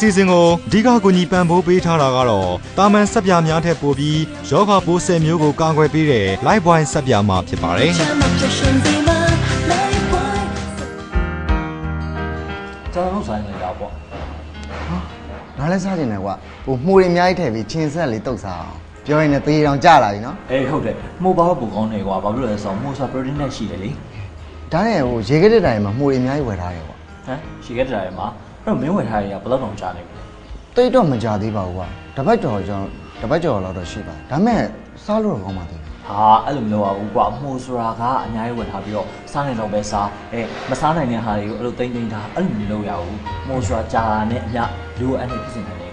စီစဉ်ကိုအဓိကကူညီပံ့ပိုးပေးထားတာကတော့တာမန်ဆက်ပြားများထက်ပိုပြီးယောဂပိုးဆယ်မျိုးကိုကာကွယ်ပေးတဲ့ Lifebuoy ဆက်ပြားမှာဖြစ်ပါတယ်ချမ်းသာချက်ရှင်ဒီမှာ life boy ကျွန်တော်တို့ဆိုင်နေတာပေါ့ငါလည်းစားကျင်တယ်ကွာဟိုမှုတွေအများကြီးထည့်ပြီးချင်းဆက်လေးတုတ်စားအောင်ပြောရင်လည်းသေတောင်ကြလာပြီနော်အေးဟုတ်တယ်မို့ဘာပူကောင်းနေကွာဘာဖြစ်လို့လဲဆိုတော့မို့ဆိုပရိုတင်းနဲ့ရှိတယ်လေဒါနဲ့ဟိုရေခဲတဲ့တိုင်မှာမှုတွေအများကြီးဝယ်ထားတယ်ကွာဟမ်ရှိခဲ့တဲ့မှာအဲ့ တော့မင်းဝယ်ထားရဘယ်လောက်တောင်ကြာနေပြီတိတ်တော့မကြသေးပါဘူးကွာတပတ်ကျော်ကျွန်တော်တပတ်ကျော်လောက်တော့ရှိပါဒါမဲ့စားလို့တော့ကောင်းပါသေးတယ်ဟာအဲ့လိုမလုပ်ရဘူးကွာမို့ဆိုတာကအများကြီးဝယ်ထားပြီးတော့စားနေတော့ပဲစားအဲမစားနိုင်တဲ့ဟာတွေကိုအဲ့လိုတိမ့်တိမ့်ထားအဲ့လိုမလုပ်ရဘူးမို့ဆိုတာကြာတာနဲ့အများလိုအပ်နေဖြစ်နေတ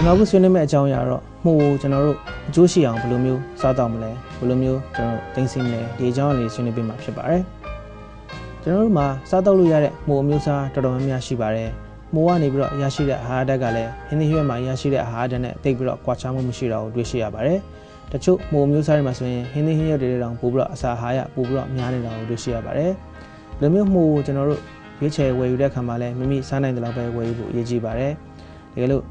ကွာကျွန်တော်အခုဆွေးနွေးမယ့်အကြောင်းအရာတော့မှုကိုကျွန်တော်တို့အကျိုးရှိအောင်ဘယ်လိုမျိုးစားတော့မလဲဘယ်လိုမျိုးကျွန်တော်တို့သိသိမလဲဒီအကြောင်းအလေးဆွေးနွေးပေးမှာဖြစ်ပါတယ်ကျွန်တော်တို့မှာစားတော့လို့ရတဲ့မှုအမျိုးအစားတော်တော်များများရှိပါတယ်မိုးကနေပြီးတော့ရရှိတဲ့အာဟာရဓာတ်ကလည်းဟင်းသီးရွက်မှာရရှိတဲ့အာဟာရဓာတ်နဲ့တိတ်ပြီးတော့ကွာခြားမှုမရှိတာကိုတွေ့ရှိရပါတယ်တချို့မိုးအမျိုးအစားတွေမှာဆိုရင်ဟင်းသီးဟင်းရွက်တွေတောင်ပို့ပြီးတော့အစာအာဟာရပို့ပြီးတော့များနေတာကိုတွေ့ရှိရပါတယ်ဒီလိုမျိုးမှုကိုကျွန်တော်တို့ရွေးချယ်ဝယ်ယူတဲ့အခါမှာလည်းမိမိစားနိုင်တဲ့လောက်ပဲဝယ်ယူဖို့အရေးကြီးပါတယ်တကယ်လို့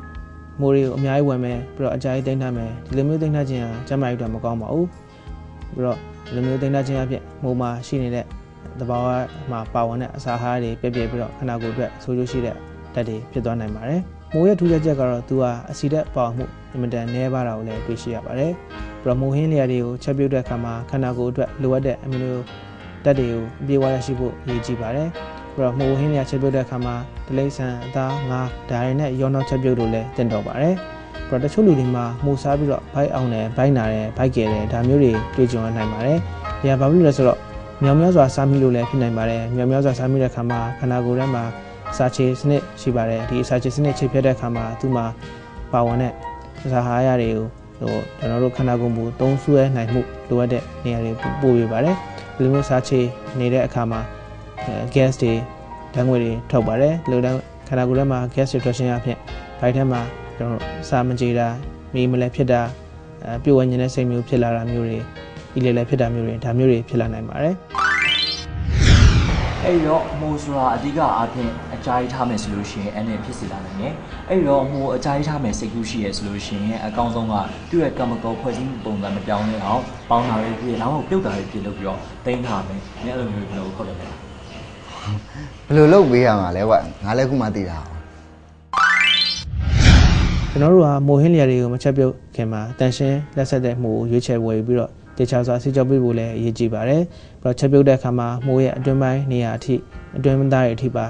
မိုးတွေကိုအများကြီးဝင်မယ်ပြီးတော့အကြိုက်တိမ့်ထားမယ်ဒီလိုမျိုးတိမ့်ထားခြင်းဟာကျန်းမာရေးအတွက်မကောင်းပါဘူးပြီးတော့ဒီလိုမျိုးတိမ့်ထားခြင်းအဖြစ်မိုးမှာရှိနေတဲ့သဘာဝမှာပါဝင်တဲ့အစာအာဟာရတွေပြည့်ပြည့်ပြီးတော့ခန္ဓာကိုယ်အတွက်ဆိုးကျိုးရှိတဲ့ဓာတ်တွေဖြစ်သွားနိုင်ပါတယ်မိုးရဲ့ထူးခြားချက်ကတော့သူဟာအဆီဓာတ်ပါဝင်မှုအင်မတန်နည်းပါးတာကိုလည်းတွေ့ရှိရပါတယ်ပြီးတော့မိုးဟင်းလျာတွေကိုချက်ပြုတ်တဲ့အခါမှာခန္ဓာကိုယ်အတွက်လိုအပ်တဲ့အမီနိုဓာတ်တွေကိုအပြည့်အဝရရှိဖို့အရေးကြီးပါတယ် ပြီးတော့မိုးဟင်းလျာချက်ပြုတ်တဲ့အခါမှာဒလိမ့်ဆန်အသားငါးဓာတ်ရည်နဲ့ရောနောက်ချက်ပြုတ်လို့လည်းတင်တော်ပါတယ်ပြီးတော့တချို့လူတွေမှာမှုစားပြီးတော့ဘိုက်အောင်တယ်ဘိုက်နာတယ်ဘိုက်ကယ်တယ်ဒါမျိုးတွေတွေ့ကြုံရနိုင်ပါတယ်။ဒါဘာဖြစ်လို့လဲဆိုတော့မြောင်များစွာစားမိလို့လည်းဖြစ်နိုင်ပါတယ်။မြောင်များစွာစားမိတဲ့အခါမှာခန္ဓာကိုယ်ထဲမှာအစာချေစနစ်ရှိပါတယ်။ဒီအစာချေစနစ်ချိတ်ဖြတ်တဲ့အခါမှာသူ့မှာပါဝင်တဲ့အစာဟာရတွေကိုဟိုကျွန်တော်တို့ခန္ဓာကိုယ်မူသုံးဆွဲနိုင်မှုလိုအပ်တဲ့နေရာတွေပို့ပေးပါတယ်။ဒီလိုမျိုးစားချေနေတဲ့အခါမှာ gas တွေဓာတ်ငွေတွေထုတ်ပါတယ်။ဒီလိုတန်းခန္ဓာကိုယ်ထဲမှာ gas တွေထွက်ခြင်းအဖြစ်ဘိုက်ထဲမှာကျွန်တော်တို့စာမကြေတာမိမလဲဖြစ်တာအဲပြုတ်ဝညင်တဲ့စိတ်မျိုးဖြစ်လာတာမျိုးတွေဤလေလေဖြစ်တာမျိုးတွေဒါမျိုးတွေဖြစ်လာနိုင်ပါတယ်အဲ့တော့မိုးဆိုတာအဓိကအားဖြင့်အကြိုက်ထားမယ်ဆိုလို့ရှိရင်အဲ့နဲ့ဖြစ်စေလာနိုင်တယ်အဲ့တော့မိုးအကြိုက်ထားမယ်စိတ်ကူးရှိရဆိုလို့ရှိရင်အကောင်းဆုံးကသူ့ရဲ့ chemical ဖွဲ့စည်းမှုပုံစံမပြောင်းလဲအောင်ပေါင်းတာလေးဖြစ်နောက်ပြုတ်တာလေးဖြစ်လို့ပြီးတော့တင်းထားမယ်။အဲ့လိုမျိုးဘယ်လိုဟုတ်တယ်လဲ ဘယ်လိုလုပ်ပေးရမှာလဲကွာငါလည်းခုမှသိတာအောင်ကျွန်တော်တို့ကမိုဟင်းလျာတွေကိုမချက်ပြုတ်ခင်မှာတန်ရှင်းလက်ဆက်တဲ့မှုကိုရွေးချယ်ဝယ်ပြီးတော့တေချာစွာဆေးကြောပေးဖို့လည်းအရေးကြီးပါတယ်ပြီးတော့ချက်ပြုတ်တဲ့အခါမှာမိုးရဲ့အတွင်းပိုင်းနေရာအထိအတွင်းသားတွေအထိပါ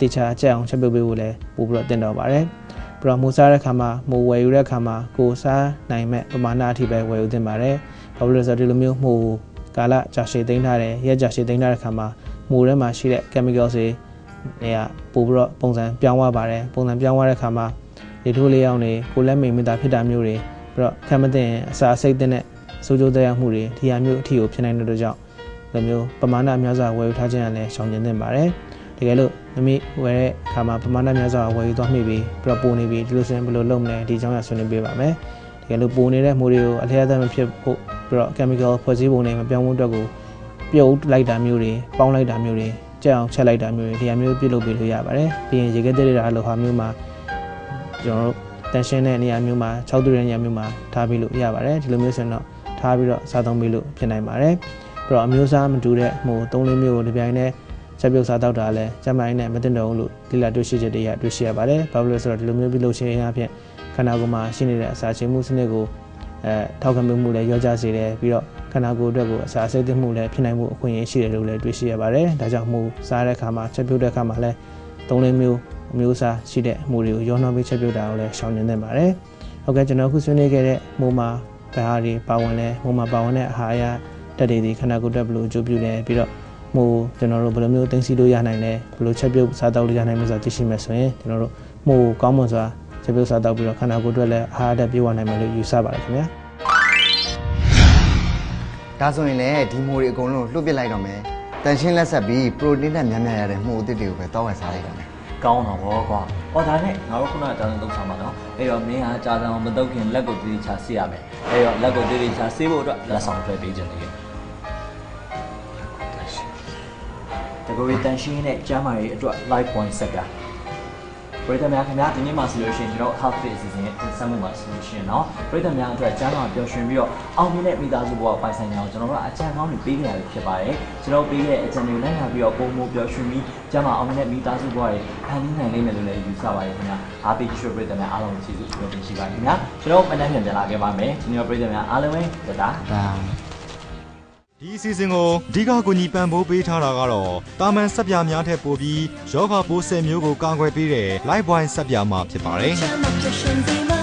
တေချာကြက်အောင်ချက်ပြုတ်ပေးဖို့လည်းပို့ပြီးတော့တင်တော်ပါတယ်ပြီးတော့မိုးစားတဲ့အခါမှာမိုးဝယ်ယူတဲ့အခါမှာကိုယ်စားနိုင်မဲ့ပမာဏအထိပဲဝယ်ယူသင့်ပါတယ်ဘာလို့လဲဆိုတော့ဒီလိုမျိုးမိုးကာလကြာရှည်သိမ်းထားတယ်ရက်ကြာရှည်သိမ်းထားတဲ့အခါမှာ မိုးထဲမှာရှိတဲ့ chemical တွေနေရာပို့ပြီးတော့ပုံစံပြောင်းသွားပါတယ်ပုံစံပြောင်းသွားတဲ့အခါမှာလေထိုးလေးအောင်တွေကိုလက်မိန်မိတာဖြစ်တာမျိုးတွေပြီးတော့ခံမသိရင်အစာအစိတ်တဲ့စိုးကျိုးသက်ရောက်မှုတွေဒီဟာမျိုးအထီကိုဖြစ်နိုင်တဲ့အတွက်ကြောင့်ဒီလိုမျိုးပမာဏများစွာဝယ်ယူထားခြင်းကလည်းရှောင်ကျဉ်သင့်ပါတယ်တကယ်လို့မမိဝယ်တဲ့အခါမှာပမာဏများစွာဝယ်ယူသွားမိပြီးပြီးတော့ပိုနေပြီးဒီလိုဆိုရင်ဘယ်လိုလုပ်မလဲဒီအကြောင်းအရာဆွေးနွေးပေးပါမယ်တကယ်လို့ပိုနေတဲ့မှုတွေကိုအလျက်အသက်မဖြစ်ဖို့ပြီးတော့ chemical ဖွဲ့စည်းပုံတွေမပြောင်းဖို့အတွက်ကို ပြုတ်လိုက်တာမျိုးတွေပေါင်းလိုက်တာမျိုးတွေကြက်အောင်ချက်လိုက်တာမျိုးတွေဒီဟာမျိုးပြုလုပ်ပေးလို့ရပါတယ်ပြီးရင်ရေခဲတက်တဲ့လိုဟာမျိုးမှာကျွန်တော်တို့တန်ရှင်းတဲ့နေရာမျိုးမှာ6တူတဲ့နေရာမျိုးမှာထားပြီးလို့ရပါတယ်ဒီလိုမျိုးဆိုရင်တော့ထားပြီးတော့စားသုံးပြီးလို့ဖြစ်နိုင်ပါတယ်ပြီးတော့အမျိုးအစားမတူတဲ့ဟို၃လေးမျိုးကိုဒီပြိုင်နဲ့ချက်ပြုတ်စားတော့တာလည်းကျမိုင်းနဲ့မတင်တော့ဘူးလို့လိလာတွေ့ရှိချက်တွေကတွေ့ရှိရပါတယ်ဘာလို့လဲဆိုတော့ဒီလိုမျိုးပြုလုပ်ခြင်းအပြင်ခန္ဓာကိုယ်မှာရှိနေတဲ့အစာချေမှုစနစ်ကို အဲထောက်ခံမှုလည်းရောကြစေတယ်ပြီးတော့ခန္ဓာကိုယ်အတွက်ကိုအစာအစိတ်သမှုလည်းဖြစ်နိုင်မှုအခွင့်အရေးရှိတယ်လို့လည်းတွေ့ရှိရပါတယ်ဒါကြောင့်မှုစားတဲ့အခါမှာချက်ပြုတ်တဲ့အခါမှာလည်း၃လေးမျိုးအမျိုးအစားရှိတဲ့အမှုတွေကိုရောနှောပေးချက်ပြုတ်တာကိုလည်းရှောင်ကျဉ်သင့်ပါတယ်။ဟုတ်ကဲ့ကျွန်တော်အခုဆွေးနွေးခဲ့တဲ့မိုးမှာဘယ်ဟာတွေပါဝင်လဲမိုးမှာပါဝင်တဲ့အာဟာရတက်တွေဒီခန္ဓာကိုယ်တက်ဘယ်လိုအကျိုးပြုလဲပြီးတော့မိုးကျွန်တော်တို့ဘယ်လိုမျိုးသိသိလို့ရနိုင်လဲဘယ်လိုချက်ပြုတ်စားတောက်လို့ရနိုင်မလဲဆိုတာသိရှိမယ်ဆိုရင်ကျွန်တော်တို့မိုးကောင်းမွန်စွာ ချက်ပြုတ်စားတောက်ပြီးတော့ခန္ဓာကိုယ်အတွက်လည်းအာဟာရတက်ပြေဝနိုင်မယ်လို့ယူဆပါတယ်ခင်ဗျာ။ဒါဆိုရင်လည်းဒီမှုတွေအကုန်လုံးလွတ်ပစ်လိုက်တော့မယ်တန်ရှင်းလက်ဆက်ပြီးပရိုတင်းနဲ့များများရတဲ့မှုအသစ်တွေကိုပဲတောက်ဝယ်စားလိုက်တာမယ်ကောင်းတော့ဗောကွာဟောဒါနဲ့ငါတို့ခုနကကြာစံတုတ်ဆောင်ပါနော်အဲ့တော့မင်းဟာကြာစံမတုတ်ခင်လက်ကိုတည်တည်ချဆေးရမယ်အဲ့တော့လက်ကိုတည်တည်ချဆေးဖို့အတွက်လက်ဆောင်ဆွဲပေးခြင်းတည်းတကူရီတန်ရှင်းနဲ့ကျမ်းမာရေးအတွက် live point ဆက်က ပြည်သူများခင်ဗျာဒီနေ့မှာဆိုလို့ရှိရင်ကျွန်တော် Health Fit အစီအစဉ်ရဲ့တင်ဆက်မှုမှာဆိုလို့ရှိရင်တော့ပြည်သူများအတွက်ကျန်းမာပျော်ရွှင်ပြီးတော့အောင်မြင်တဲ့မိသားစုဘဝပိုင်ဆိုင်ရာကိုကျွန်တော်တို့အကြံကောင်းတွေပေးခဲ့ရပြီဖြစ်ပါတယ်ကျွန်တော်ပေးခဲ့တဲ့အကြံတွေလိုက်နာပြီးတော့ပုံမှုပျော်ရွှင်ပြီးကျန်းမာအောင်မြင်တဲ့မိသားစုဘဝတွေဖန်တီးနိုင်လိမ့်မယ်လို့လည်းယူဆပါတယ်ခင်ဗျာအားပေးကြည့်ရှုပြည်သူများအားလုံးကျေးဇူးပြုတင်ရှိပါတယ်ခင်ဗျာကျွန်တော်မနက်ဖြန်ပြန်လာခဲ့ပါမယ်ဒီနေ့ပြည်သူများအားလုံးပဲတဒါဒါ ဒီအစီအစဉ်ကိုအဓိကကူညီပံ့ပိုးပေးထားတာကတော့တာမန်ဆက်ပြားများထက်ပိုပြီးယောဂပိုး10မျိုးကိုကာကွယ်ပေးတဲ့ Life Boy ဆက်ပြားမှာဖြစ်ပါတယ်ချမ်းသာပျော်ရွှင်စေမှာ